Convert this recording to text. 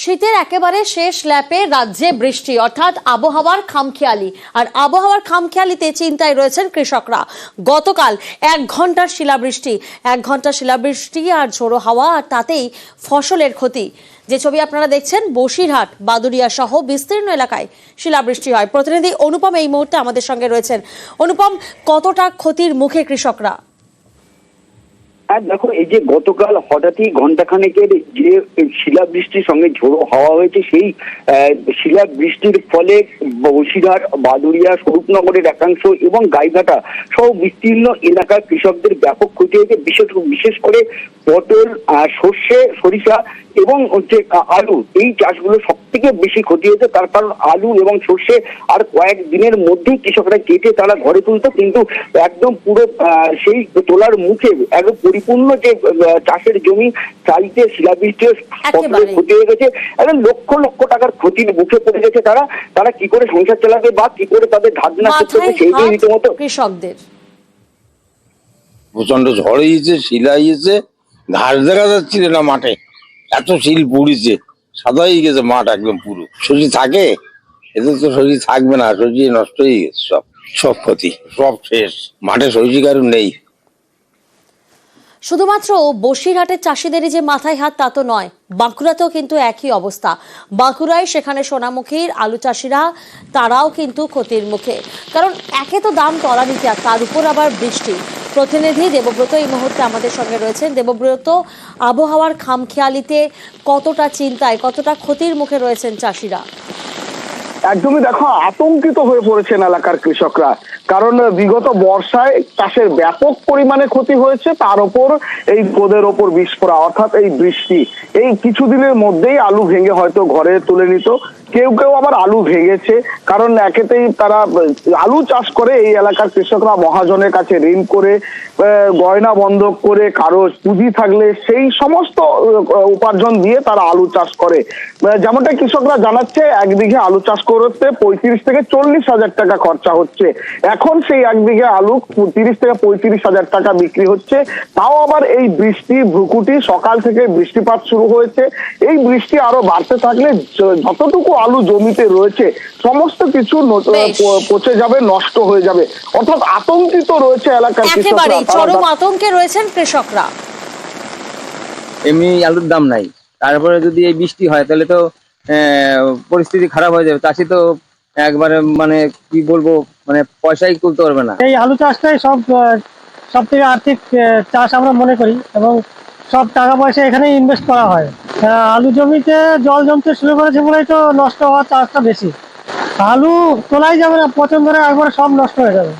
শীতের একেবারে শেষ ল্যাপে রাজ্যে বৃষ্টি, অর্থাৎ আবহাওয়ার খামখেয়ালি। আর আবহাওয়ার খামখেয়ালিতে চিন্তায় রয়েছেন কৃষকরা। গতকাল এক ঘণ্টার শিলাবৃষ্টি, এক ঘণ্টার শিলাবৃষ্টি আর ঝোড়ো হাওয়া, আর তাতেই ফসলের ক্ষতি। যে ছবি আপনারা দেখছেন, বসিরহাট বাদুরিয়া সহ বিস্তীর্ণ এলাকায় শিলাবৃষ্টি হয়। প্রতিনিধি অনুপম এই মুহূর্তে আমাদের সঙ্গে রয়েছেন। অনুপম, কতটা ক্ষতির মুখে কৃষকরা? হ্যাঁ দেখো, এই যে গতকাল হঠাৎই ঘন্টাখানেকের যে শিলাবৃষ্টির সঙ্গে ঝোড়ো হাওয়া হয়েছে, সেই শিলা শিলাবৃষ্টির ফলে বসিরহাট বাদুরিয়া স্বরূপনগরের একাংশ এবং গাইঘাটা সহ বিস্তীর্ণ এলাকার কৃষকদের ব্যাপক ক্ষতি হয়েছে। বিশেষ বিশেষ করে পটল আর সর্ষে, সরিষা এবং হচ্ছে আলু এই চাষগুলো সব থেকে বেশি ক্ষতি হয়েছে তার কারণ আলু এবং সর্ষে আর কয়েক দিনের মধ্যেই কৃষকরা কেটে তারা ঘরে তুলতো কিন্তু একদম পুরো আহ, সেই তোলার মুখে একদম পরিপূর্ণ যে চাষের জমি চাইতে শিলাবৃষ্টি ফসলের ক্ষতি হয়ে গেছে। একদম লক্ষ লক্ষ টাকার ক্ষতির মুখে পড়ে গেছে তারা তারা কি করে সংসার চালাবে বা কি করে তাদের ধারণা করতে হবে সেইটাই রীতিমতো। কৃষকদের। প্রচণ্ড ঝড় হয়েছে শিলা হয়েছে ঘাস দেখা যাচ্ছিল না মাঠে। এত শিল পুড়িছে। সাদা হয়ে গেছে মাঠ একদম পুরো। সবজি থাকে? এতে তো সবজি থাকবে না সবজি নষ্ট হয়ে গেছে সব। সব ক্ষতি। সব শেষ। মাঠে সবজি কারণ নেই। শুধুমাত্র বসিরহাটের চাষিদেরই যে মাথায় হাত তা তো নয়। বাঁকুড়াতেও কিন্তু একই অবস্থা। বাঁকুড়ায় সেখানে সোনামুখীর আলু চাষিরা তারাও কিন্তু ক্ষতির মুখে। কারণ একে তো দাম তলানিতে আর তার উপর আবার বৃষ্টি। প্রতিনিধি দেবব্রত এই মুহূর্তে আমাদের সঙ্গে রয়েছেন। দেবব্রত, আবহাওয়ার খামখেয়ালিতে কতটা চিন্তায়, কতটা ক্ষতির মুখে রয়েছেন চাষিরা? একদমই দেখো, আতঙ্কিত হয়ে পড়েছেন এলাকার কৃষকরা। কারণ বিগত বর্ষায় চাষের ব্যাপক পরিমাণে ক্ষতি হয়েছে, তার ওপর এই পদের ওপর বিস্ফোরা অর্থাৎ এই বৃষ্টি, এই কিছুদিনের মধ্যেই আলু ভেঙে হয়তো ঘরে তুলে নিত। কেউ কেউ আবার আলু ভেঙেছে, কারণ একেতেই তারা, আলু চাষ করে এই এলাকার কৃষকরা মহাজনের কাছে ঋণ করে গয়না বন্ধক করে, কারও পুঁজি থাকলে সেই সমস্ত উপার্জন দিয়ে তারা আলু চাষ করে। যেমনটা কৃষকরা জানাচ্ছে, এক বিঘে আলু চাষ করতে পঁয়ত্রিশ থেকে চল্লিশ হাজার টাকা খরচা হচ্ছে। এখন সেই এক বিঘে আলু তিরিশ থেকে পঁয়ত্রিশ হাজার টাকা বিক্রি হচ্ছে। তাও আবার এই বৃষ্টি, ভ্রুকুটি, সকাল থেকে বৃষ্টিপাত শুরু হয়েছে। এই বৃষ্টি আরও বাড়তে থাকলে যতটুকু আলু জমিতে রয়েছে সমস্ত কিছু পচে যাবে নষ্ট হয়ে যাবে। অর্থাৎ আতঙ্কিত রয়েছে এলাকার কৃষকরা চরম আতঙ্কে রয়েছেন কৃষকরা। এমনি আলুর দাম নাই। তারপরে যদি এই বৃষ্টি হয় তাহলে তো আহ, পরিস্থিতি খারাপ হয়ে যাবে। চাষি তো একবারে মানে কি বলব মানে পয়সাই তুলতে পারবে না। এই আলু চাষটাই সব সব থেকে আর্থিক চাষ আমরা মনে করি এবং সব টাকা পয়সা এখানেই ইনভেস্ট করা হয়। আলু জমিতে জল জমতে শুরু করেছে বলেই তো নষ্ট হওয়ার চান্সটা বেশি। আলু তোলাই যাবে না পচন ধরে একবারে সব নষ্ট হয়ে যাবে।